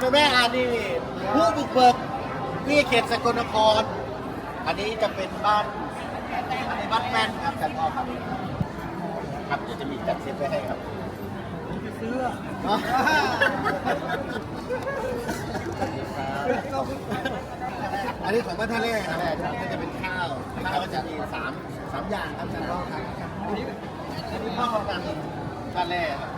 อ่าแม่แม่อ่านี่ผู้บุกเบิกนี่เขตสกลนคร อันนี้จะเป็นบ้านอันนี้บ้านแม่นครับจันทร์ครับครับเดี๋ยวจะมีจัดเซตไว้ให้ครับเสื้ออันนี้ของบ้านท่าแร่ครับก็จะเป็นข้าวข้าวก็จะมีสามสามอย่างครับจันทร์ครับอันนี้อันนี้ข้าวกันท่าแร่ครับ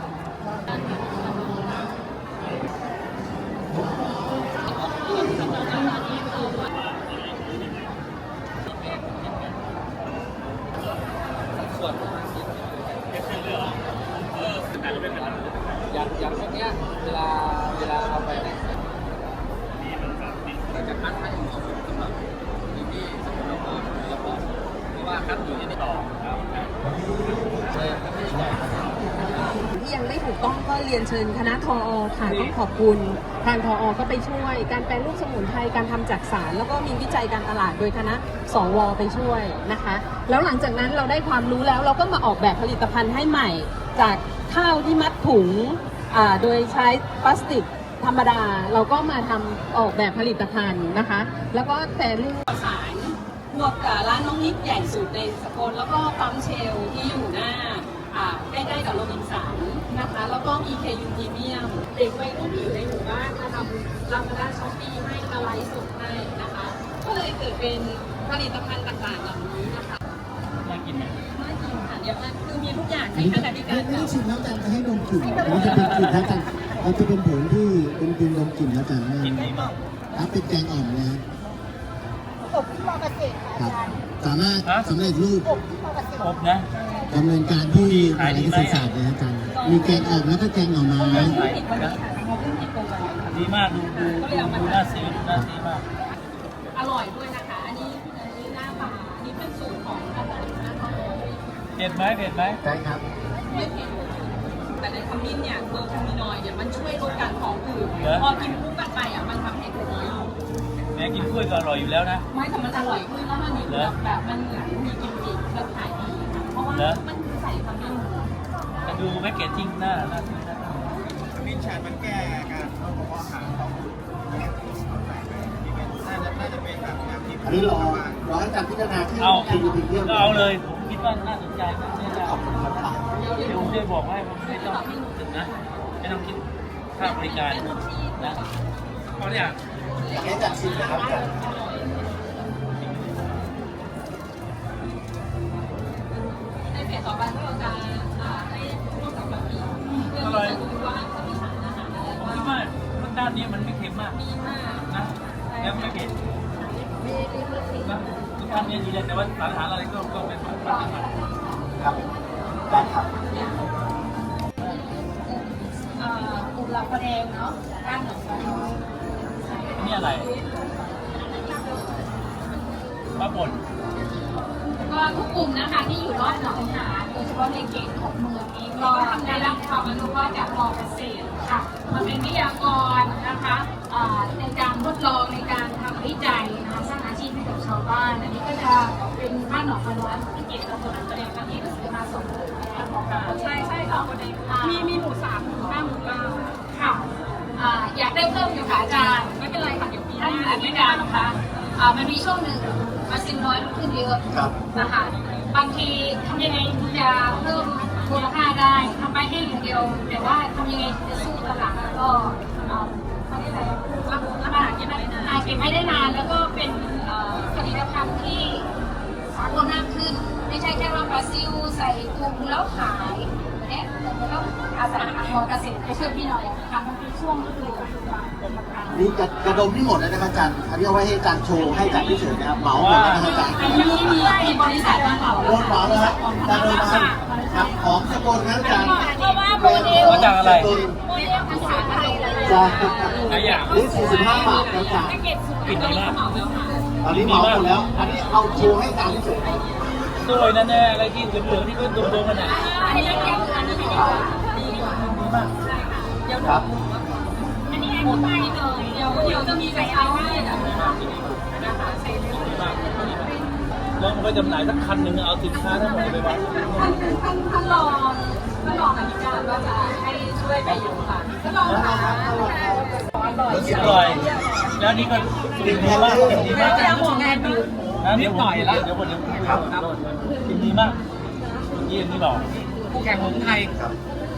อย่างอย่างพวกเนี้ยเวลาเวลาเอาไปเนี่ยเราจะคัดให้เหมาะสมสำหรับที่นี่สำหรับเราแล้วก็เพราะว่า คัดอยู่ที่นี่ต่อครับใช่ที่ยังไม่ถูกต้องก็เรียนเชิญคณะทออค่ะต้องขอบคุณทางทออก็ไปช่วย การแปลรูปสมุนไพรการทำจากสาร แล้วก็มีวิจัยการตลาดโดยคณะสวไปช่วยนะคะ แล้วหลังจากนั้นเราได้ความรู้แล้วเราก็มาออกแบบผลิตภัณฑ์ให้ใหม่ จากข้าวที่มัดถุงโดยใช้พลาสติกธรรมดา เราก็มาทำออกแบบผลิตภัณฑ์นะคะ แล้วก็แปรรูปสาร พวกร้านน้องนิดใหญ่สุดในสกลแล้วก็ปั๊มเชลที่อยู่หน้าใกล้ๆกับโรบินสันนะคะ แล้วก็มีเคยูพรีเมียมเด็กวัยรุ่นที่อยู่ในหมู่บ้านมาทำลาซาด้าช้อปปี้ให้มาไลฟ์สดให้นะคะ ก็เลยเกิดเป็นผลิตภัณฑ์ต่างๆเหล่านี้นะคะน่ากินไหมน่ากินค่ะเดี๋ยวมันคือมีทุกอย่างในขณะเดียวกันไม่ได้ชิมแล้วกันจะให้ดมกลิ่นอันจะเป็นกลิ่นแล้วกันมันจะเป็นผงที่เป็นกลิ่นดมกลิ่นแล้วกันนะครับเป็นแกงอ่อมนะฮะ อบที่มอเกษตรคค่ะรับสามารถสำเร็จรูปอบที่มอเกษตรอบนะดำเนินการที่มหาวิทยาลัยเกษตรศาสตร์เลยอาจารย์ มีแกงอ่อมแล้วก็แกงหน่อไม้ใส่ติดวันนี้ค่ะเขาเพิ่งติดตัวไว้ดีมาก ดูดูดูดูน่าซื้อดูน่าซื้อมาก อร่อยด้วยนะคะ อันนี้อันนี้หน้าปลาอันนี้เป็นสูตรของอาจารย์คณะทอเผ็ดไหมเผ็ดไหมใช่ครับ ไม่เผ็ดแต่ในขมิ้นเนี่ยเบอร์คามินอยด์เนี่ยมันช่วยลดการท้องอืดพอกินคู่กันไปอะมันทำให้ท้อง แม่กินกล้วยก็อร่อยอยู่แล้วนะ ไม่แต่มันอร่อยขึ้นแล้วมันมีแบบแบบมันเหมือนมีกิมมิคแล้วขายดีค่ะเพราะว่าเหรอมันใส่ขมิ้นแต่ดูแพ็กเกจจิ้งหน้าน่าซื้อนะมินชันมันแก้การเขาบอกว่าหาเขาน่าจะน่าจะเป็นแบบแบบที่อันนี้รอรอให้การพิจารณาที่เอาคิวพรีเมียมก็เอาเลยผมคิดว่าน่าสนใจมากเลยนะขอบคุณครับเดี๋ยวผมจะบอกให้ผมไม่ต้องถึงนะไม่ต้องคิดค่าบริการนะ เพราะเนี่ยอยากให้จัดชิมนะครับอาจารย์ในเพจต่อไปที่เราจะอ่าให้ร่วมกับแบบนี้เพื่อที่จะดูว่าจะมีสารอาหารอะไรบ้างคิดว่ารสชาตินี้มันไม่เค็มมากมีมากนะแล้วไม่เผ็ดไม่ได้เลือกสิ่งนะรสชาตินี้ดีเลยแต่ว่าสารอาหารอะไรก็ก็เป็นปกติมันครับได้ครับอ่ากุหลาบแดงเนาะก้านหนองไอั นี่อะไรปลาป่นก็ทุกกลุ่มนะคะที่อยู่รอบหนองหาโดยเฉพาะในเขตของเมืองเองก็ได้รับความอนุเคราะห์จากมอเกษตรค่ะมันเป็นวิทยากรนะคะอ่าในการทดลองในการทำวิจัยนะคะสร้างอาชีพให้กับชาวบ้านอันนี้ก็จะเป็นบ้านหนองพะนวนที่เก็บตำบลอันแสดงครั้งนี้ก็ซื้อมาสองหมู่ใช่ใช่ค่ะมีมีหมู่สามหมู่ห้าหมู่เก้าค่ะอ่าอยากได้เพิ่มอยู่ค่ะอาจารย์ เป็นไรค่ะเดี๋ยวปีหน้าอนุญาตนะคะอ่ามันมีช่วงหนึ่งมาซิมน้อยขึ้นเยอะครับ นะคะบางทีทำยังไงถึงจะเพิ่มมูลค่าได้ทำไปให้อย่างเดียว แต่ว่าทำยังไงถึงจะสู้ตลาดแล้วก็เอ่อเขาเรียกอะไรรับรับอาหารเก็บไว้ได้นานเก็บไว้ได้นานแล้วก็เป็นเอ่อผลิตภัณฑ์ที่สากลมากขึ้น ไม่ใช่แค่ว่าปลาซิวใส่ถุงแล้วขายเนี่ยแต่ต้องอาศัยมอเกษตรไปช่วยพี่หน่อยนะคะมันเป็นช่วงฤดูการเป็นราคานี่จะกระดมที่หมดแล้วนะครับอาจารย์อันนี้เอาไว้ให้อาจารย์โชว์ให้อาจารย์เฉยๆนะครับเหมาหมดแล้วนะครับอาจารย์อันนี้มีมีบริษัทมาเหมาโดนเหมาแล้วครับอาจารย์โดนมาครับของสกลนะอาจารย์เพราะว่าโมเดลมาจากอะไรโมเดลภาษาไทยเลยจ้าหลายอย่างนี่45บาทนะอาจารย์แพ็กเกจสูงอันนี้เหมาแล้วค่ะตอนนี้เหมาหมดแล้ว อันนี้เอาโชว์ให้อาจารย์เฉยๆครับ สวยนะเนี่ยอะไรที่เหลืองๆที่ก็ดมๆกันอะอันนี้ยังอันนี้ดีกว่าดีกว่าดีมากเดี๋ยวครับอันนี้อันนี้ไปเลยเดี๋ยวเดี๋ยวจะมีใส่เอาให้นะคะใส่เลยดีมากแล้วมันก็จำหน่ายสักคันหนึ่งเอาสินค้าทั้งหมดไปวางท่านท่านท่านรองท่านรองอธิการว่าจะให้ช่วยไปอยู่ค่ะท่านรองค่ะรู้สึกออร่ร่ออยยแล้วนี่ก็กินดีมากกินดีมากเดี๋ยวผมงานดู นิดหน่อยละเดี๋ยวผมเดี๋ยวครับกินดีมากเยี่ยมนี่บอกคู่แข่งของไทยครับ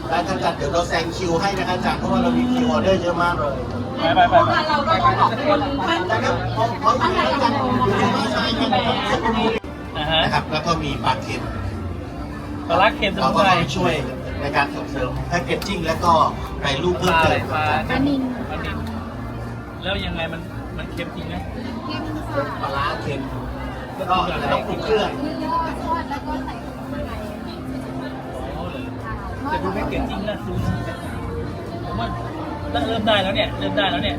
ได้ท่านอาจารย์เดี๋ยวเราแซงคิวให้นะครับอาจารย์เพราะว่าเรามีคิวออเดอร์เยอะมากเลยไปไปไปไปเราก็ต้องขอบคุณท่านนะครับเพราะเพราะมีอาจารย์อยู่ที่นี่ครับนะฮะนะครับแล้วก็มีปลาเค็มปลาร้าเค็มสเรามุนก็ไพรต้องช่วยในการส่งเสริมแพ็กเกจจิ้งแล้วก็แปรรูปปเพิ่มลาอะไรเติมปลาปลานิลปลานิลแล้วยังไงมัน มันเค็มจริงไหมปลาร้าเค็มแล้วก็เราต้องปรุงเครื่องอ๋อเลยจะดูแพ็กเกจจริงแล้วซูชิผมว่าเริ่มได้แล้วเนี่ย เริ่มได้แล้วเนี่ย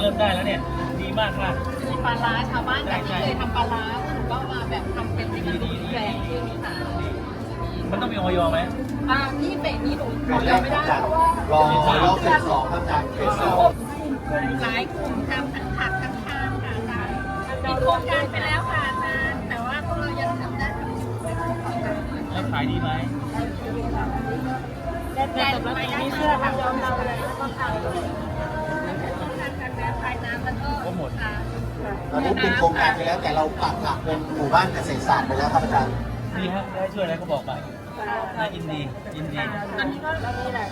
เริ่มได้แล้วเนี่ย ดีมากมากมีปลาร้าชาวบ้านแต่ไม่เคยทำปลาร้าหนูก็มาแบบทำเป็นให้มันดูแปลกขึ้นค่ะมันต้องมีออยไหมอ่านี่เป็ดนี่หนูเฟสแรกครับอาจารย์รอรอเฟสสองครับอาจารย์เฟสสอง หลายกลุ่มทำทั้งผักทั้งข้าวค่ะอาจารย์มีโครงการไปแล้วค่ะอาจารย์แต่ว่าพวกเรายังทำได้แล้วขายดีไหมแต่แต่ไม่ได้เชื่อค่ะยอมเราเลยแล้วก็เอาโครงการการแบบภายน้ำแล้วก็ก็หมดค่ะตอนนี้เป็นโครงการไปแล้วแต่เราปักหลักเป็นหมู่บ้านเกษตรศาสตร์ไปแล้วครับอาจารย์ดีฮะได้ช่วยอะไรก็บอกไปน่ายินดียินดีอันนี้ก็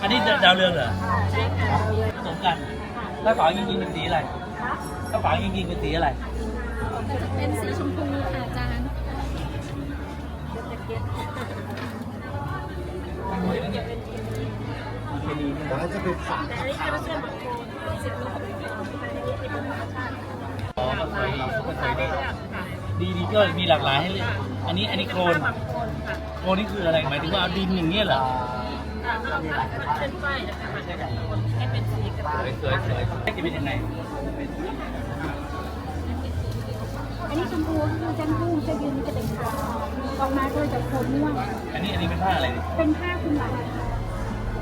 อันนี้ดาวเรืองเหรอใช่ค่ะ ผสมกัน ถ้าฝาจริงๆเป็นสีอะไรถ้าฝาจริงๆเป็นสีอะไรจะเป็นสีชมพูค่ะอาจารย์สวยนะเนี่ยเคมีเนี่ยแต่ว่าจะเป็นฝาขาวๆนะอ๋อก็ใส่ก็ใส่ได้ดีดีก็มีหลากหลายให้เลือกอันนี้อันนี้โคลนโคลนนี่คืออะไรหมายถึงว่าเอาดินอย่างเงี้ยเหรอ เป็นไฟนะคะให้เป็นสีกระสวยสวยสวยจะเป็นยังไงอันนี้ชมพูคือจันทุ่งจะยืนจะเป็นขาวออกมาก็จะโคนม่วงอันนี้อันนี้เป็นผ้าอะไรเนี่ยเป็นผ้าคลุมไหล่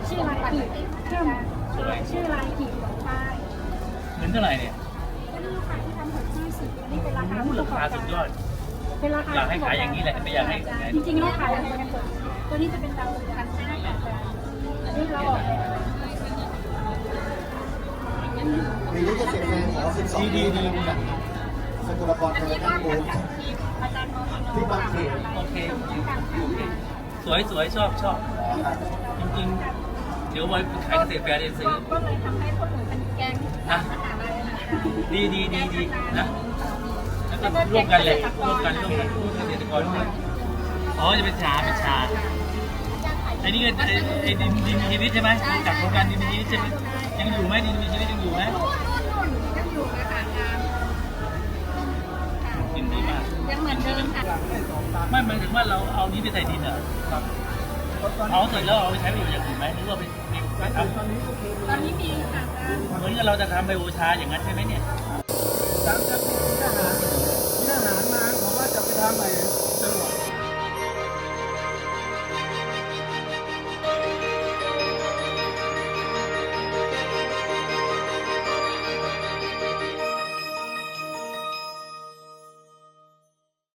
ชื่อลายกีบเข้มชื่อลายกีบของป้ายเงินเท่าไหร่เนี่ยนี่ค่ะที่ทำหกห้าสิบนี่เป็นราคารู้ราคาสุดยอดเป็นราคาอยากให้ขายอย่างนี้แหละไม่อยากให้จริงๆเราขายกันกันตัวนี้จะเป็นดาวพันห้าค่ะ ปีนี้จะเสร็จแรงขอ12ปีดีจากสกุลกรคนละท่านบูธอาจารย์มองที่บางเขนโอเคโอเคสวยสวยชอบชอบจริงๆ เดี๋ยวไว้ขายเกษตรแฟร์เรียนซื้อก็เลยทำให้พวกหนูเป็นแกงนะดีดีดีดีนะแล้วก็ร่วมกันเลยร่วมกันร่วมกันร่วมกันเกษตรกรด้วยอ๋อจะเป็นชาเป็นชา ไอ้นี่ก็ไอ้ไอ้ดินดินมีชีวิตใช่ไหมจากโครงการดินมีชีวิตใช่ไหมยังอยู่ไหมดินมีชีวิตยังอยู่ไหมยังอยู่นะคะงานดินดีมากยังเหมือนเดิมค่ะไม่หมายถึงว่าเราเอานี้ไปใส่ดินเหรอเอาเสร็จแล้วเอาไปใช้ประโยชน์อย่างอื่นไหมหรือว่าไปทำตอนนี้มีค่ะเหมือนกับเราจะทำไบโอชาอย่างนั้นใช่ไหมเนี่ย